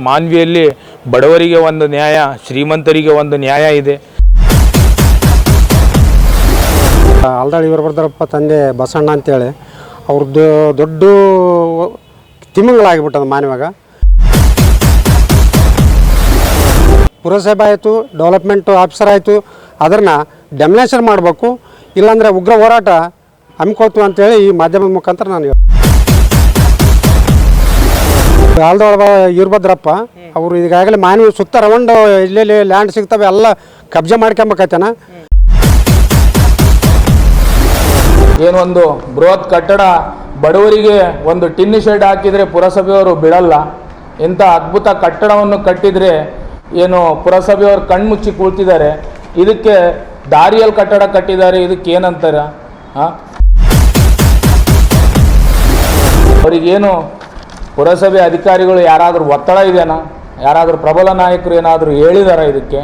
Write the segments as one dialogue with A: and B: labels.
A: ಮಾನ್ವಿಯಲ್ಲಿ ಬಡವರಿಗೆ ಒಂದು ನ್ಯಾಯ, ಶ್ರೀಮಂತರಿಗೆ ಒಂದು ನ್ಯಾಯ ಇದೆ.
B: ಅಲ್ದಾಳ್ ವೀರಭದ್ರಪ್ಪ ತಂದೆ ಬಸಣ್ಣ ಅಂತೇಳಿ. ಅವ್ರದ್ದು ದೊಡ್ಡ ತಿಮಿಂಗಳಾಗಿಬಿಟ್ಟದ ಮಾನವಾಗ ಪುರಸಭೆ ಆಯಿತು, ಡೆವಲಪ್ಮೆಂಟ್ ಆಫೀಸರ್ ಆಯಿತು, ಅದನ್ನ ಡೆಮಿನೇಷನ್ ಮಾಡಬೇಕು, ಇಲ್ಲಾಂದರೆ ಉಗ್ರ ಹೋರಾಟ ಹಮ್ಮಿಕೊಳ್ತು ಅಂತೇಳಿ ಈ ಮಾಧ್ಯಮದ ಮುಖಾಂತರ ನಾನು. ಆಲ್ದೊಳಗ ಇರ್ಬದ್ರಪ್ಪ ಅವರು ಈಗಾಗಲೇ ಮಾನವಿ ಸುತ್ತ ರೌಂಡ್ ಎಲ್ಲೆಲ್ಲಿ ಲ್ಯಾಂಡ್ ಸಿಗ್ತವೆ ಎಲ್ಲ ಕಬ್ಜೆ ಮಾಡ್ಕೊಂಬಕೈತೇನ
A: ಏನೊಂದು ಬೃಹತ್ ಕಟ್ಟಡ ಬಡವರಿಗೆ ಒಂದು ಟಿನ್ನಿ ಶೆಡ್ ಹಾಕಿದರೆ ಪುರಸಭೆಯವರು ಬಿಡಲ್ಲ. ಇಂಥ ಅದ್ಭುತ ಕಟ್ಟಡವನ್ನು ಕಟ್ಟಿದರೆ ಏನು ಪುರಸಭೆಯವರು ಕಣ್ಮುಚ್ಚಿ ಕೂಳ್ತಿದ್ದಾರೆ ಇದಕ್ಕೆ ದಾರಿಯಲ್ಲಿ ಕಟ್ಟಡ ಕಟ್ಟಿದ್ದಾರೆ ಇದಕ್ಕೆ ಏನಂತಾರ ಹಾಂ ಅವರಿಗೇನು ಪುರಸಭೆ ಅಧಿಕಾರಿಗಳು ಯಾರಾದರೂ ಒತ್ತಡ ಇದೆಯಾ? ಯಾರಾದರೂ ಪ್ರಬಲ ನಾಯಕರು ಏನಾದರೂ ಹೇಳಿದಾರ ಇದಕ್ಕೆ?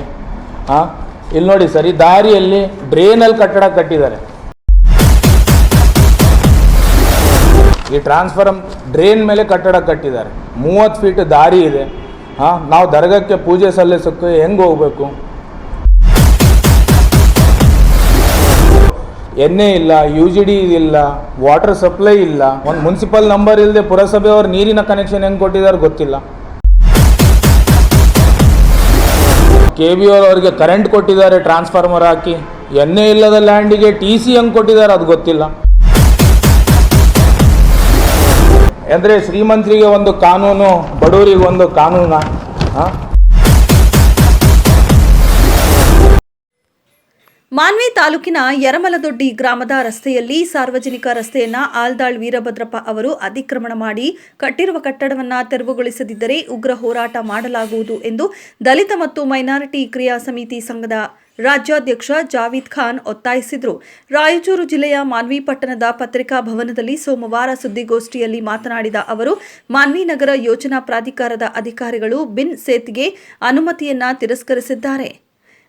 A: ಹಾಂ ಇಲ್ಲಿ ನೋಡಿ ಸರಿ, ದಾರಿಯಲ್ಲಿ ಡ್ರೈನಲ್ಲಿ ಕಟ್ಟಡ ಕಟ್ಟಿದ್ದಾರೆ. ಈ ಟ್ರಾನ್ಸ್ಫಾರಮ್ ಡ್ರೈನ್ ಮೇಲೆ ಕಟ್ಟಡ ಕಟ್ಟಿದ್ದಾರೆ. ಮೂವತ್ತು ಫೀಟ್ ದಾರಿ ಇದೆ. ಹಾಂ ನಾವು ದರ್ಗಕ್ಕೆ ಪೂಜೆ ಸಲ್ಲಿಸೋಕ್ಕೆ ಹೆಂಗೆ ಹೋಗ್ಬೇಕು? ಎಣ್ಣೆ ಇಲ್ಲ ಯು ಜಿ ಡಿ ಇಲ್ಲ ವಾಟರ್ ಸಪ್ಲೈ ಇಲ್ಲ. ಒಂದು ಮುನ್ಸಿಪಲ್ ನಂಬರ್ ಇಲ್ಲದೆ ಪುರಸಭೆಯವರು ನೀರಿನ ಕನೆಕ್ಷನ್ ಹೆಂಗೆ ಕೊಟ್ಟಿದ್ದಾರೆ ಗೊತ್ತಿಲ್ಲ. ಕೆ ಬಿ ಅವರಿಗೆ ಕರೆಂಟ್ ಕೊಟ್ಟಿದ್ದಾರೆ ಟ್ರಾನ್ಸ್ಫಾರ್ಮರ್ ಹಾಕಿ. ಎಣ್ಣೆ ಇಲ್ಲದ ಲ್ಯಾಂಡಿಗೆ ಟಿ ಸಿ ಹೆಂಗೆ ಕೊಟ್ಟಿದ್ದಾರೆ ಅದು ಗೊತ್ತಿಲ್ಲ. ಅಂದರೆ ಶ್ರೀಮಂತರಿಗೆ ಒಂದು ಕಾನೂನು, ಬಡವರಿಗೆ ಒಂದು ಕಾನೂನ? ಹಾಂ?
C: ಮಾನ್ವಿ ತಾಲೂಕಿನ ಯರಮಲದೊಡ್ಡಿ ಗ್ರಾಮದ ರಸ್ತೆಯಲ್ಲಿ ಸಾರ್ವಜನಿಕ ರಸ್ತೆಯನ್ನ ಆಲ್ದಾಳ್ ವೀರಭದ್ರಪ್ಪ ಅವರು ಅತಿಕ್ರಮಣ ಮಾಡಿ ಕಟ್ಟಿರುವ ಕಟ್ಟಡವನ್ನ ತೆರವುಗೊಳಿಸದಿದ್ದರೆ ಉಗ್ರ ಹೋರಾಟ ಮಾಡಲಾಗುವುದು ಎಂದು ದಲಿತ ಮತ್ತು ಮೈನಾರಿಟಿ ಕ್ರಿಯಾ ಸಮಿತಿ ಸಂಘದ ರಾಜ್ಯಾಧ್ಯಕ್ಷ ಜಾವೀದ್ ಖಾನ್ ಒತ್ತಾಯಿಸಿದರು. ರಾಯಚೂರು ಜಿಲ್ಲೆಯ ಮಾನ್ವಿ ಪಟ್ಟಣದ ಪತ್ರಿಕಾ ಭವನದಲ್ಲಿ ಸೋಮವಾರ ಸುದ್ದಿಗೋಷ್ಠಿಯಲ್ಲಿ ಮಾತನಾಡಿದ ಅವರು, ಮಾನ್ವಿ ನಗರ ಯೋಜನಾ ಪ್ರಾಧಿಕಾರದ ಅಧಿಕಾರಿಗಳು ಬಿನ್ ಸೇತ್ಗೆ ಅನುಮತಿಯನ್ನ ತಿರಸ್ಕರಿಸಿದ್ದಾರೆ.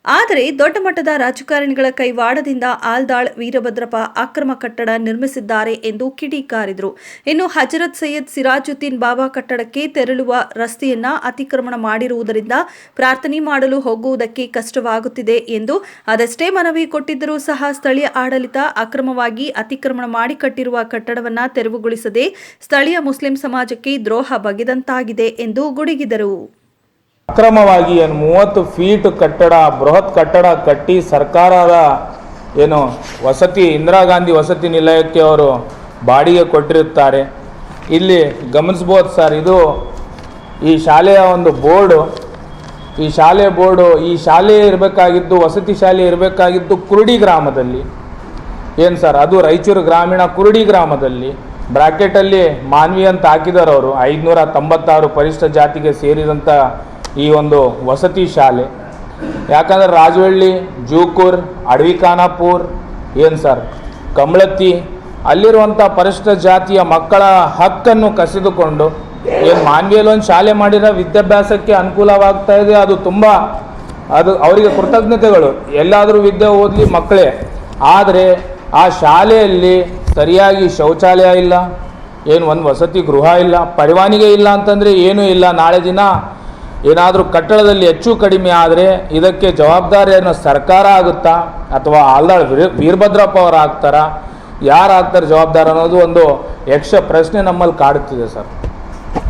C: ಆದರೆ ದೊಡ್ಡ ಮಟ್ಟದ ರಾಜಕಾರಣಿಗಳ ಕೈವಾಡದಿಂದ ಆಲ್ದಾಳ್ ವೀರಭದ್ರಪ್ಪ ಅಕ್ರಮ ಕಟ್ಟಡ ನಿರ್ಮಿಸಿದ್ದಾರೆ ಎಂದು ಕಿಡಿಕಾರಿದರು ಇನ್ನು ಹಜರತ್ ಸೈಯದ್ ಸಿರಾಜುದ್ದೀನ್ ಬಾಬಾ ಕಟ್ಟಡಕ್ಕೆ ತೆರಳುವ ರಸ್ತೆಯನ್ನ ಅತಿಕ್ರಮಣ ಮಾಡಿರುವುದರಿಂದ ಪ್ರಾರ್ಥನೆ ಮಾಡಲು ಹೋಗುವುದಕ್ಕೆ ಕಷ್ಟವಾಗುತ್ತಿದೆ ಎಂದು ಅದಷ್ಟೇ ಮನವಿ ಕೊಟ್ಟಿದ್ದರೂ ಸಹ ಸ್ಥಳೀಯ ಆಡಳಿತ ಅಕ್ರಮವಾಗಿ ಅತಿಕ್ರಮಣ ಮಾಡಿ ಕಟ್ಟಿರುವ ಕಟ್ಟಡವನ್ನ ತೆರವುಗೊಳಿಸದೆ ಸ್ಥಳೀಯ ಮುಸ್ಲಿಂ ಸಮಾಜಕ್ಕೆ ದ್ರೋಹ ಬಗೆದಂತಾಗಿದೆ ಎಂದು ಗುಡುಗಿದರು.
A: ಅಕ್ರಮವಾಗಿ ಏನು ಮೂವತ್ತು ಫೀಟ್ ಕಟ್ಟಡ, ಬೃಹತ್ ಕಟ್ಟಡ ಕಟ್ಟಿ ಸರ್ಕಾರದ ಏನು ವಸತಿ, ಇಂದಿರಾ ಗಾಂಧಿ ವಸತಿ ನಿಲಯಕ್ಕೆ ಅವರು ಬಾಡಿಗೆ ಕೊಟ್ಟಿರುತ್ತಾರೆ. ಇಲ್ಲಿ ಗಮನಿಸ್ಬೋದು ಸರ್, ಇದು ಈ ಶಾಲೆಯ ಒಂದು ಬೋರ್ಡು. ಈ ಶಾಲೆ ಬೋರ್ಡು, ಈ ಶಾಲೆ ಇರಬೇಕಾಗಿದ್ದು, ವಸತಿ ಶಾಲೆ ಇರಬೇಕಾಗಿದ್ದು ಕುರುಡಿ ಗ್ರಾಮದಲ್ಲಿ. ಏನು ಸರ್, ಅದು ರಾಯಚೂರು ಗ್ರಾಮೀಣ ಕುರುಡಿ ಗ್ರಾಮದಲ್ಲಿ. ಬ್ರಾಕೆಟಲ್ಲಿ ಮಾನ್ವಿ ಅಂತ ಹಾಕಿದಾರವರು ಐದುನೂರ ತೊಂಬತ್ತಾರು ಪರಿಷ್ಠ ಜಾತಿಗೆ ಸೇರಿದಂಥ ಈ ಒಂದು ವಸತಿ ಶಾಲೆ. ಯಾಕಂದ್ರೆ ರಾಜವಳ್ಳಿ, ಜೂಕೂರ್ ಅಡವಿಖಾನಾಪುರ್ ಏನು ಸರ್, ಕಮಳತ್ತಿ ಅಲ್ಲಿರುವಂಥ ಪರಿಷ್ಟ ಜಾತಿಯ ಮಕ್ಕಳ ಹಕ್ಕನ್ನು ಕಸಿದುಕೊಂಡು ಏನು ಮಾನ್ವಿಯಲ್ಲಿ ಒಂದು ಶಾಲೆ ಮಾಡಿರೋ ವಿದ್ಯಾಭ್ಯಾಸಕ್ಕೆ ಅನುಕೂಲವಾಗ್ತಾ ಇದೆ. ಅದು ತುಂಬ, ಅದು ಅವರಿಗೆ ಕೃತಜ್ಞತೆಗಳು. ಎಲ್ಲಾದರೂ ವಿದ್ಯೆ ಓದಲಿ ಮಕ್ಕಳೇ. ಆದರೆ ಆ ಶಾಲೆಯಲ್ಲಿ ಸರಿಯಾಗಿ ಶೌಚಾಲಯ ಇಲ್ಲ, ಏನು ಒಂದು ವಸತಿ ಗೃಹ ಇಲ್ಲ ಪರವಾನಿಗೆ ಇಲ್ಲ ಅಂತಂದರೆ ಏನೂ ಇಲ್ಲ. ನಾಳೆ ದಿನ ಏನಾದರೂ ಕಟ್ಟಡದಲ್ಲಿ ಹೆಚ್ಚು ಕಡಿಮೆ ಆದರೆ ಇದಕ್ಕೆ ಜವಾಬ್ದಾರಿಯನ್ನು ಸರ್ಕಾರ ಆಗುತ್ತಾ ಅಥವಾ ಆಲ್ದಾಳ್ ವೀರ್, ವೀರಭದ್ರಪ್ಪ ಅವರು ಆಗ್ತಾರಾ? ಯಾರು ಆಗ್ತಾರೆ ಜವಾಬ್ದಾರಿ ಅನ್ನೋದು ಒಂದು ಯಕ್ಷ ಪ್ರಶ್ನೆ ನಮ್ಮಲ್ಲಿ ಕಾಡುತ್ತಿದೆ ಸರ್.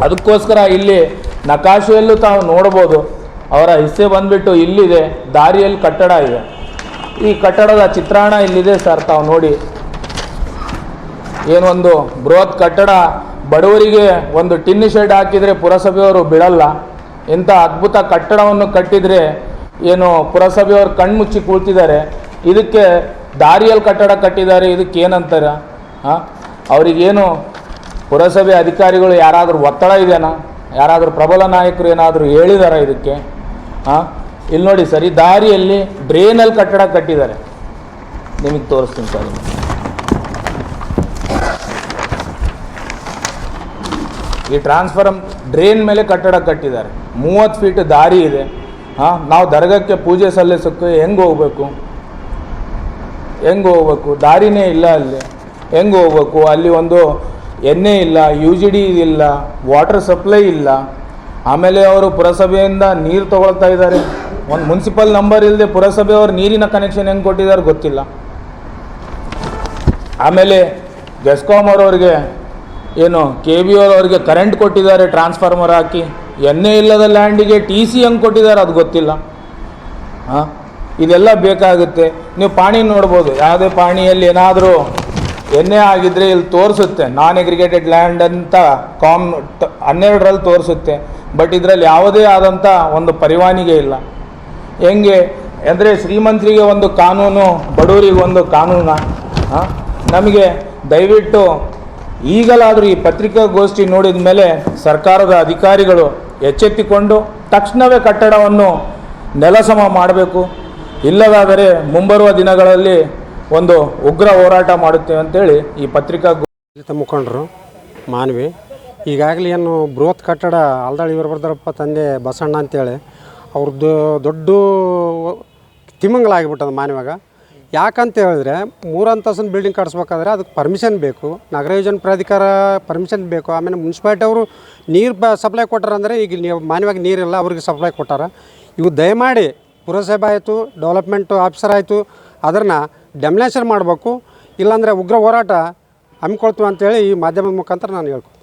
A: ಅದಕ್ಕೋಸ್ಕರ ಇಲ್ಲಿ ನಕಾಶೆಯಲ್ಲೂ ತಾವು ನೋಡ್ಬೋದು. ಅವರ ಹಿಸ್ಸೆ ಬಂದುಬಿಟ್ಟು ಇಲ್ಲಿದೆ, ದಾರಿಯಲ್ಲಿ ಕಟ್ಟಡ ಇದೆ. ಈ ಕಟ್ಟಡದ ಚಿತ್ರಾಣ ಇಲ್ಲಿದೆ ಸರ್, ತಾವು ನೋಡಿ. ಏನೊಂದು ಬೃಹತ್ ಕಟ್ಟಡ, ಬಡವರಿಗೆ ಒಂದು ಟಿನ್ ಶೆಡ್ ಹಾಕಿದರೆ ಪುರಸಭೆಯವರು ಬಿಡಲ್ಲ. ಇಂಥ ಅದ್ಭುತ ಕಟ್ಟಡವನ್ನು ಕಟ್ಟಿದರೆ ಏನು ಪುರಸಭೆಯವರು ಕಣ್ಮುಚ್ಚಿ ಕೂಳ್ತಿದ್ದಾರೆ. ಇದಕ್ಕೆ ದಾರಿಯಲ್ಲಿ ಕಟ್ಟಡ ಕಟ್ಟಿದ್ದಾರೆ ಇದಕ್ಕೆ ಏನಂತಾರ ಹಾಂ? ಅವರಿಗೇನು ಪುರಸಭೆ ಅಧಿಕಾರಿಗಳು ಯಾರಾದರೂ ಒತ್ತಡ ಇದೆಯಾ ಯಾರಾದರೂ ಪ್ರಬಲ ನಾಯಕರು ಏನಾದರೂ ಹೇಳಿದಾರ ಇದಕ್ಕೆ? ಹಾಂ? ಇಲ್ಲಿ ನೋಡಿ ಸರಿ, ದಾರಿಯಲ್ಲಿ ಡ್ರೇನಲ್ಲಿ ಕಟ್ಟಡ ಕಟ್ಟಿದ್ದಾರೆ. ನಿಮಗೆ ತೋರಿಸ್ತೀನಿ ಸರ್. ಈ ಟ್ರಾನ್ಸ್ಫಾರಮ್ ಡ್ರೈನ್ ಮೇಲೆ ಕಟ್ಟಡ ಕಟ್ಟಿದ್ದಾರೆ. ಮೂವತ್ತು ಫೀಟ್ ದಾರಿ ಇದೆ. ಹಾಂ, ನಾವು ದರ್ಗಕ್ಕೆ ಪೂಜೆ ಸಲ್ಲಿಸೋಕ್ಕೆ ಹೆಂಗೆ ಹೋಗ್ಬೇಕು? ಹೆಂಗೆ ಹೋಗ್ಬೇಕು? ದಾರಿನೇ ಇಲ್ಲ ಅಲ್ಲಿ. ಹೆಂಗೆ ಹೋಗ್ಬೇಕು? ಅಲ್ಲಿ ಒಂದು ಎಣ್ಣೆ ಇಲ್ಲ ಯು ಜಿ ಡಿ ಇಲ್ಲ ವಾಟರ್ ಸಪ್ಲೈ ಇಲ್ಲ. ಆಮೇಲೆ ಅವರು ಪುರಸಭೆಯಿಂದ ನೀರು ತೊಗೊಳ್ತಾ ಇದ್ದಾರೆ. ಒಂದು ಮುನ್ಸಿಪಲ್ ನಂಬರ್ ಇಲ್ಲದೆ ಪುರಸಭೆಯವರು ನೀರಿನ ಕನೆಕ್ಷನ್ ಹೆಂಗೆ ಕೊಟ್ಟಿದ್ದಾರೆ ಗೊತ್ತಿಲ್ಲ. ಆಮೇಲೆ ಗೆಸ್ಕಾಮ್ ಅವರವ್ರಿಗೆ ಏನು ಕೆ ಬಿ ಅವರಿಗೆ ಕರೆಂಟ್ ಕೊಟ್ಟಿದ್ದಾರೆ ಟ್ರಾನ್ಸ್ಫಾರ್ಮರ್ ಹಾಕಿ. ಎಣ್ಣೆ ಇಲ್ಲದ ಲ್ಯಾಂಡಿಗೆ ಟಿ ಸಿ ಹೆಂಗೆ ಕೊಟ್ಟಿದ್ದಾರೆ, ಅದು ಗೊತ್ತಿಲ್ಲ. ಹಾಂ ಇದೆಲ್ಲ ಬೇಕಾಗುತ್ತೆ. ನೀವು ಪಾಣಿ ನೋಡ್ಬೋದು. ಯಾವುದೇ ಪಾಣಿಯಲ್ಲಿ ಏನಾದರೂ ಎಣ್ಣೆ ಆಗಿದ್ದರೆ ಇಲ್ಲಿ ತೋರಿಸುತ್ತೆ. ನಾನ್ ಎಗ್ರಿಗೇಟೆಡ್ ಲ್ಯಾಂಡ್ ಅಂತ ಕಾಮ್ ಹನ್ನೆರಡರಲ್ಲಿ ತೋರಿಸುತ್ತೆ. ಬಟ್ ಇದರಲ್ಲಿ ಯಾವುದೇ ಆದಂಥ ಒಂದು ಪರಿವಾನಿಗೆ ಇಲ್ಲ. ಹೆಂಗೆ? ಅಂದರೆ ಶ್ರೀಮಂತರಿಗೆ ಒಂದು ಕಾನೂನು, ಬಡವರಿಗೆ ಒಂದು ಕಾನೂನ. ನಮಗೆ ದಯವಿಟ್ಟು ಈಗಲಾದರೂ ಈ ಪತ್ರಿಕಾಗೋಷ್ಠಿ ನೋಡಿದ ಮೇಲೆ ಸರ್ಕಾರದ ಅಧಿಕಾರಿಗಳು ಎಚ್ಚೆತ್ತಿಕೊಂಡು ತಕ್ಷಣವೇ ಕಟ್ಟಡವನ್ನು ನೆಲಸಮ ಮಾಡಬೇಕು. ಇಲ್ಲದಾದರೆ ಮುಂಬರುವ ದಿನಗಳಲ್ಲಿ ಒಂದು ಉಗ್ರ ಹೋರಾಟ ಮಾಡುತ್ತೇವೆ ಅಂತೇಳಿ ಈ ಪತ್ರಿಕಾ
B: ಮುಖಂಡರು, ಮಾನವಿ, ಈಗಾಗಲೇ ಏನು ಬೃಹತ್ ಕಟ್ಟಡ ಆಲ್ದಾಳಿ ವೀರಭದ್ರಪ್ಪ ತಂದೆ ಬಸಣ್ಣ ಅಂತೇಳಿ, ಅವ್ರದ್ದು ದೊಡ್ಡ ತಿಮ್ಮಂಗಲಾಗಿಬಿಟ್ಟದ ಮಾನವಾಗ ಯಾಕಂತ ಹೇಳಿದ್ರೆ ಮೂರು ಅಂತಸ್ತಿನ ಬಿಲ್ಡಿಂಗ್ ಕಟ್ಸ್ಬೇಕಾದ್ರೆ ಅದಕ್ಕೆ ಪರ್ಮಿಷನ್ ಬೇಕು. ನಗರ ಯೋಜನೆ ಪ್ರಾಧಿಕಾರ ಪರ್ಮಿಷನ್ ಬೇಕು. ಆಮೇಲೆ ಮುನ್ಸಿಪಾಲ್ಟಿ ಅವರು ನೀರು ಬ ಸಪ್ಲೈ ಕೊಟ್ಟಾರಂದರೆ ಈಗ ನೀವು ಮಾನ್ಯವಾಗಿ ನೀರಿಲ್ಲ ಅವ್ರಿಗೆ ಸಪ್ಲೈ ಕೊಟ್ಟಾರ. ಇವು ದಯಮಾಡಿ ಪುರಸಭೆ ಆಯಿತು ಡೆವಲಪ್ಮೆಂಟ್ ಆಫೀಸರ್ ಆಯಿತು ಅದನ್ನು ಡೆಮ್ನೇಷನ್ ಮಾಡಬೇಕು. ಇಲ್ಲಾಂದರೆ ಉಗ್ರ ಹೋರಾಟ ಹಮ್ಮಿಕೊಳ್ತೀವಿ ಅಂತೇಳಿ ಈ ಮಾಧ್ಯಮದ ಮುಖಾಂತರ ನಾನು ಹೇಳ್ತೀನಿ